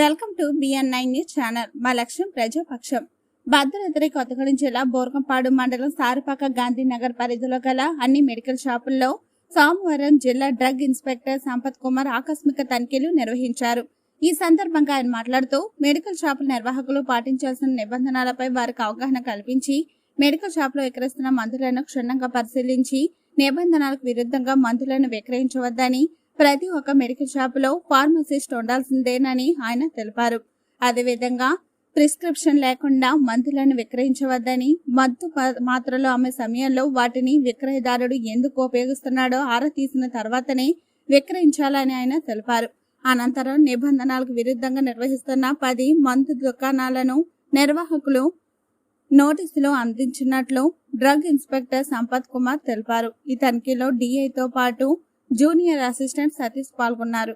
Welcome to BN nine news channel. మా లక్ష్యం ప్రజాపక్షం. భద్రాద్రి కొత్తగూడెం జిల్లా బోర్గంపాడు మండలం సారుపాక గాంధీనగర్ పరిధిలో గల అన్ని మెడికల్ షాపుల్లో సోమవారం జిల్లా డ్రగ్ ఇన్స్పెక్టర్ సంపత్ కుమార్ ఆకస్మిక తనిఖీలు నిర్వహించారు. ఈ సందర్భంగా ఆయన మాట్లాడుతూ మెడికల్ షాపుల నిర్వాహకులు పాటించాల్సిన నిబంధనలపై వారికి అవగాహన కల్పించి మెడికల్ షాపులో విక్రయిస్తున్న మందులను క్షుణ్ణంగా పరిశీలించి నిబంధనలకు విరుద్ధంగా మందులను విక్రయించవద్దని ప్రతి ఒక్క మెడికల్ షాపులో ఫార్మసిస్ట్ ఉండాల్సిందేనని ఆయన తెలిపారు. అదేవిధంగా ప్రిస్క్రిప్షన్ లేకుండా మందులను విక్రయించవద్దని మత్తు మాత్రలు అమ్మే సమయంలో వాటిని విక్రయదారుడు ఎందుకు ఉపయోగిస్తున్నాడో ఆరా తీసిన తర్వాతనే విక్రయించాలని ఆయన తెలిపారు. అనంతరం నిబంధనలకు విరుద్ధంగా నిర్వహిస్తున్న పది మందు దుకాణాలను నిర్వాహకులు నోటీసులు అందించినట్లు డ్రగ్ ఇన్స్పెక్టర్ సంపత్ కుమార్ తెలిపారు. ఈ తనిఖీలో డిఐతో పాటు జూనియర్ అసిస్టెంట్ సతీష్ పాల్గొన్నారు.